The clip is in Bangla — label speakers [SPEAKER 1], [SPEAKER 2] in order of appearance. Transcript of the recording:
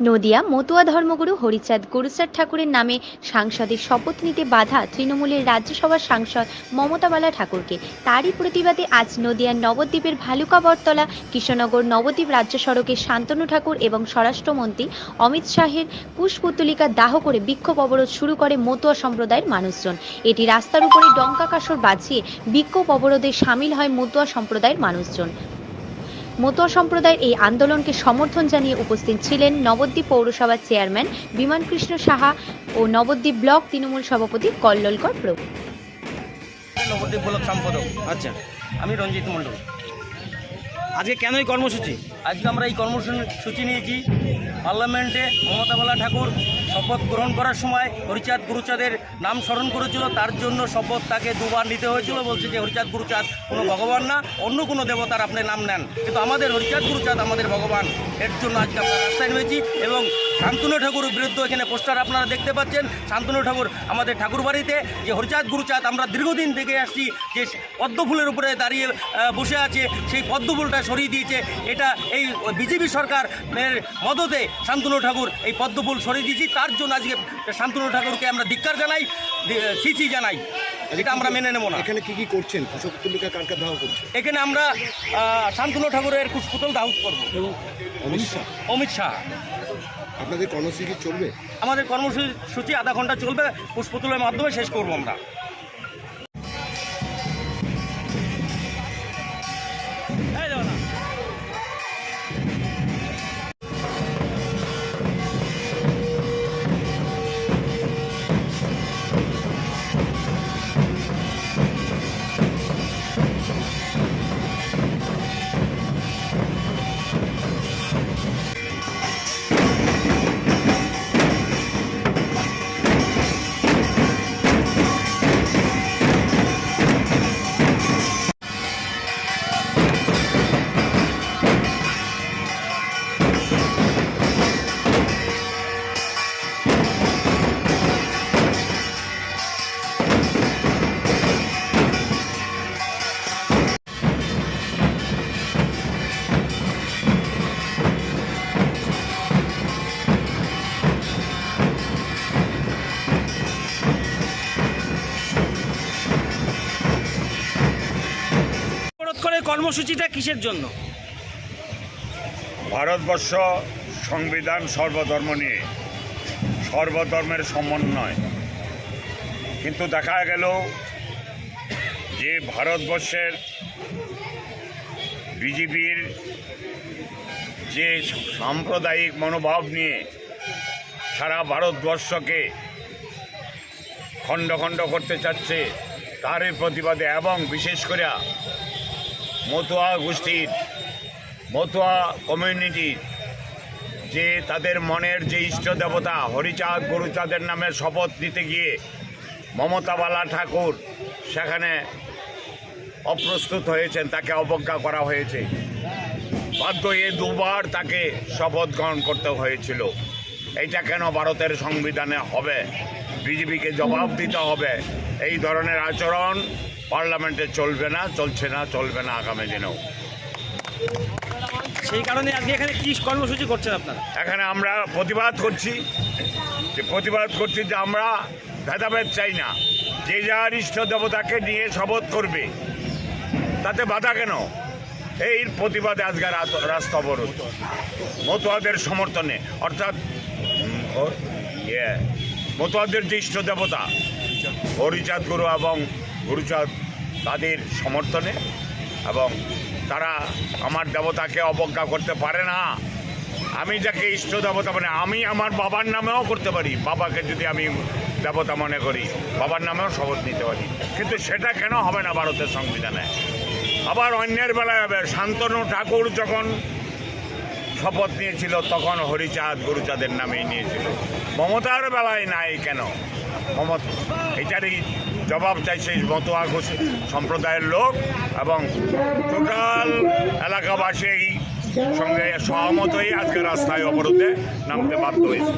[SPEAKER 1] নদিয়া মতুয়া ধর্মগুরু হরিচাঁদ গুরুচাঁদ ঠাকুরের নামে সাংসদের শপথ নিতে বাধা তৃণমূলের রাজ্যসভার সাংসদ মমতা বালা ঠাকুরকে। তারই প্রতিবাদে আজ নদিয়ার নবদ্বীপের ভালুকা বটতলা, কৃষ্ণনগর নবদ্বীপ রাজ্য সড়কে শান্তনু ঠাকুর এবং স্বরাষ্ট্রমন্ত্রী অমিত শাহের পুষ্পতুলিকা দাহ করে বিক্ষোভ অবরোধ শুরু করে মতুয়া সম্প্রদায়ের মানুষজন। এটি রাস্তার উপরে ডঙ্কা কাসর বাজিয়ে বিক্ষোভ অবরোধে সামিল হয় মতুয়া সম্প্রদায়ের মানুষজন। মতুয়া সম্প্রদায়ের এই আন্দোলনকে সমর্থন জানিয়ে উপস্থিত ছিলেন নবদ্বীপ পৌরসভার চেয়ারম্যান বিমান কৃষ্ণ সাহা ও নবদ্বীপ ব্লক তৃণমূল সভাপতি কল্লোলকর প্রভৃতি
[SPEAKER 2] নবদ্বীপ ব্লক সম্পাদক।
[SPEAKER 3] আচ্ছা।
[SPEAKER 2] আমি রঞ্জিত মণ্ডল।
[SPEAKER 3] আজকে কেন এই কর্মসূচি?
[SPEAKER 2] আজকে আমরা এই কর্মসূচি নিয়েছি পার্লামেন্টে মমতা বালা ঠাকুর শপথ গ্রহণ করার সময় হরিচাঁদ গুরুচাঁদের নাম স্মরণ করেছিল, তার জন্য শপথ তাকে দুবার নিতে হয়েছিল, বলছে যে হরিচাঁদ গুরুচাঁদ কোনো ভগবান না, অন্য কোনো দেবতার আপনি নাম নেন। কিন্তু আমাদের হরিচাঁদ গুরুচাঁদ আমাদের ভগবান, এর জন্য আজকে আমরা রাস্তায় নেমেছি এবং শান্তনু ঠাকুরের বিরুদ্ধে এখানে পোস্টার আপনারা দেখতে পাচ্ছেন। শান্তনু ঠাকুর আমাদের ঠাকুর বাড়িতে, যে হরিচাঁদ গুরুচাঁদ আমরা দীর্ঘদিন থেকে আসছি, যে পদ্ম ফুলের উপরে দাঁড়িয়ে বসে আছে, সেই পদ্ম ফুলটা সরিয়ে দিয়েছে। এটা এই বিজেপি সরকার এর মদতে শান্তনু ঠাকুর এই পদ্ম ফুল সরিয়ে দিয়েছি। তার জন্য আজকে শান্তনু ঠাকুরকে আমরা ধিক্কার জানাই। সিসি জানাই এটা আমরা মেনে নেব না।
[SPEAKER 4] এখানে কি কি করছেন? কৃষক তুলিকা কার কার দাহ করছেন
[SPEAKER 2] এখানে আমরা শান্তনু ঠাকুরের কুশপুতল দাহ করব।
[SPEAKER 4] অমিত শাহ?
[SPEAKER 2] অমিত শাহ।
[SPEAKER 4] আপনাদের কর্মসূচি চলবে?
[SPEAKER 2] আমাদের কর্মসূচি আধা ঘণ্টা চলবে পুষ্পতুলের মাধ্যমে শেষ করব আমরা।
[SPEAKER 3] কর্মসূচিটা কিসের জন্য?
[SPEAKER 5] ভারতবর্ষ সংবিধান সর্বধর্ম নিয়ে। সর্বধর্মের সমন্বয়। কিন্তু দেখা গেল যে ভারতবর্ষের বিজেপির যে সাম্প্রদায়িক মনোভাব নিয়ে সারা ভারতবর্ষকে খণ্ড খণ্ড করতে চাচ্ছে, তারই প্রতিবাদে এবং বিশেষ করে মতুয়া গোষ্ঠীর, মতুয়া কমিউনিটির যে তাদের মনের যে ইষ্ট দেবতা, হরিচাঁদ গুরুচাঁদের নামে শপথ নিতে গিয়ে মমতাবালা ঠাকুর সেখানে অপ্রস্তুত হয়েছেন, তাকে অবজ্ঞা করা হয়েছে। বাধ্য হয়ে দুবার তাকে শপথ গ্রহণ করতে হয়েছিল। এইটা কেন ভারতের সংবিধানে হবে? বিজেপিকে জবাব দিতে হবে। এই ধরনের আচরণ পার্লামেন্টে চলবে না চলছে না চলবে না আগামী দিনেও।
[SPEAKER 3] সেই কারণে আজকে এখানে কি কর্মসূচি করছেন আপনারা?
[SPEAKER 5] এখানে আমরা প্রতিবাদ করছি যে প্রতিবাদ করছি যে আমরা ভেদাভেদ চাই না। যে যার ইষ্ট দেবতাকে নিয়ে শপথ করবে তাতে বাধা কেন? এই প্রতিবাদে আজকে রাস্তা অবরোধ। মতুয়াদের সমর্থনে অর্থাৎ ও- ইয়ে, মতুয়াদের যে ইষ্ট দেবতা হরিচাঁদ গুরু এবং গুরুচাঁদ তাদের সমর্থনে এবং তারা আমার দেবতাকে অবজ্ঞা করতে পারে না। আমি যাকে ইষ্ট দেবতা মানে আমি আমার বাবার নামেও করতে পারি। বাবাকে যদি আমি দেবতা মনে করি, বাবার নামেও শপথ নিতে পারি। কিন্তু সেটা কেন হবে না ভারতের সংবিধানে? আবার অন্যের বেলায় হবে। শান্তনু ঠাকুর যখন শপথ নিয়েছিল, তখন হরিচাঁদ গুরুচাঁদের নামেই নিয়েছিল। মমতার বেলায় নাই কেন? মমত, এটারই জবাব চাইছে মতো আঘোষ সম্প্রদায়ের লোক এবং টোটাল এলাকাবাসী সঙ্গে সহমত হয়ে আজকে রাস্তায় অবরোধে নামতে বাধ্য হয়েছে।